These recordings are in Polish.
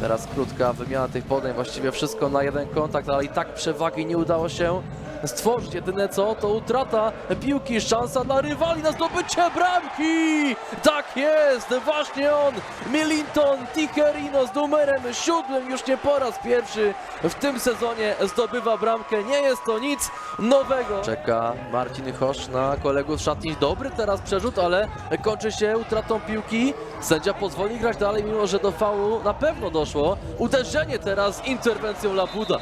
Teraz krótka wymiana tych podań, właściwie wszystko na jeden kontakt, ale i tak przewagi nie udało się stworzyć. Jedyne co, to utrata piłki, szansa dla rywali na zdobycie bramki! Tak jest, właśnie on, Milinton Ticherino z numerem siódmym, już nie po raz pierwszy w tym sezonie zdobywa bramkę. Nie jest to nic nowego. Czeka Marcin Hosz na kolegów szatni. Dobry teraz przerzut, ale kończy się utratą piłki. Sędzia pozwoli grać dalej, mimo że do fału na pewno doszło. Uderzenie teraz z interwencją Labuda.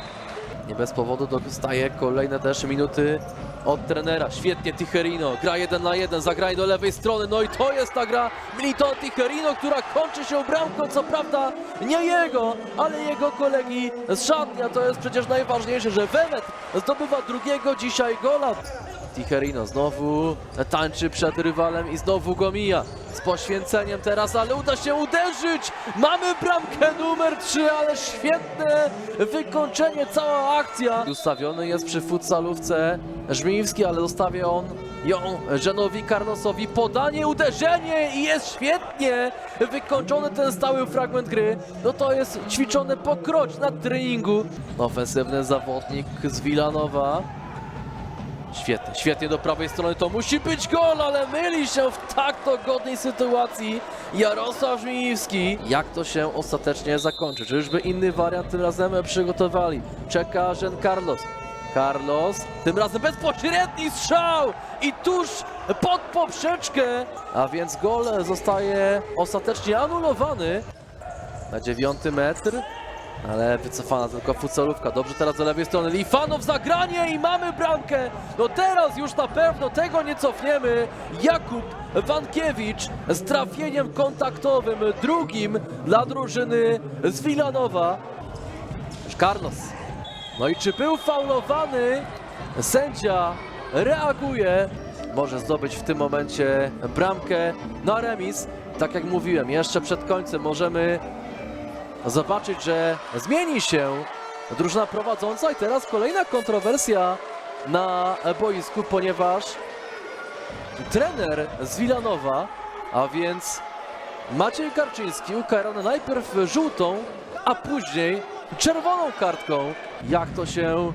Nie bez powodu dostaje kolejne też minuty od trenera. Świetnie Ticherino, gra jeden na jeden, zagranie do lewej strony, no i to jest ta gra Milton Ticherino, która kończy się bramką, co prawda nie jego, ale jego kolegi z szatni, a to jest przecież najważniejsze, że Wenet zdobywa drugiego dzisiaj gola. Ticherino znowu tańczy przed rywalem i znowu go mija. Z poświęceniem teraz, ale uda się uderzyć! Mamy bramkę numer 3, ale świetne wykończenie, cała akcja. Ustawiony jest przy futsalówce Żmiński, ale zostawia on ją Żenowi Carlosowi. Podanie, uderzenie i jest świetnie wykończony ten stały fragment gry. No to jest ćwiczone pokroć na treningu. Ofensywny zawodnik z Wilanowa. Świetnie, świetnie do prawej strony, to musi być gol, ale myli się w tak dogodnej sytuacji Jarosław Żmijewski. Jak to się ostatecznie zakończy? Czyżby inny wariant tym razem przygotowali? Czeka Jean Carlos. Carlos, tym razem bezpośredni strzał i tuż pod poprzeczkę, a więc gol zostaje ostatecznie anulowany na dziewiąty metr. Ale wycofana tylko futsalówka. Dobrze teraz do lewej strony. Lifanow zagranie i mamy bramkę. No teraz już na pewno tego nie cofniemy. Jakub Wankiewicz z trafieniem kontaktowym drugim dla drużyny z Wilanowa. Carlos. No i czy był faulowany? Sędzia reaguje. Może zdobyć w tym momencie bramkę na remis. Tak jak mówiłem, jeszcze przed końcem możemy zobaczyć, że zmieni się drużyna prowadząca i teraz kolejna kontrowersja na boisku, ponieważ trener z Wilanowa, a więc Maciej Karczyński ukarany najpierw żółtą, a później czerwoną kartką. Jak to się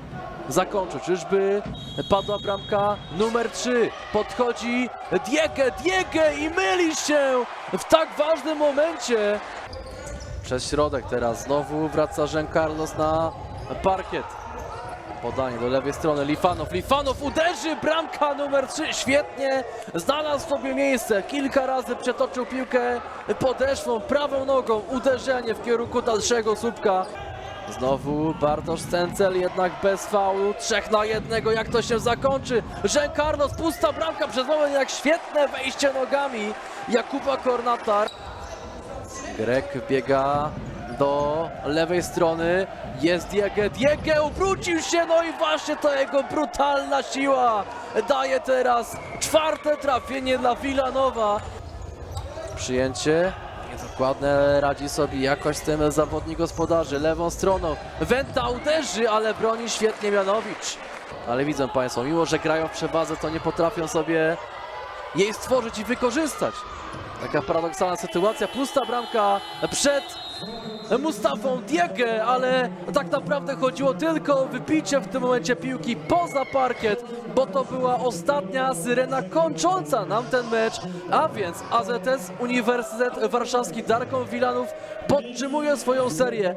zakończy? Czyżby padła bramka numer 3? Podchodzi Diege, Diege i myli się w tak ważnym momencie. Przez środek teraz znowu wraca Jean Carlos na parkiet. Podanie do lewej strony Lifanow. Lifanow uderzy, bramka numer 3. Świetnie znalazł sobie miejsce. Kilka razy przetoczył piłkę podeszwą, prawą nogą. Uderzenie w kierunku dalszego słupka. Znowu Bartosz Cencel, jednak bez faulu. Trzech na jednego, jak to się zakończy? Jean Carlos, pusta bramka przez moment, jak świetne wejście nogami Jakuba Kornata. Grek biega do lewej strony. Jest Diege. Diege obrócił się, no i właśnie to jego brutalna siła daje teraz czwarte trafienie dla Wilanowa. Przyjęcie. Niedokładne radzi sobie jakoś z tym zawodnik gospodarzy. Lewą stroną. Wenta uderzy, ale broni świetnie Mianowicz. Ale widzą Państwo, mimo że grają w przewadze, to nie potrafią sobie jej stworzyć i wykorzystać. Taka paradoksalna sytuacja, pusta bramka przed Mustafą Diege, ale tak naprawdę chodziło tylko o wybicie w tym momencie piłki poza parkiet, bo to była ostatnia syrena kończąca nam ten mecz, a więc AZS Uniwersytet Warszawski Darką Wilanów podtrzymuje swoją serię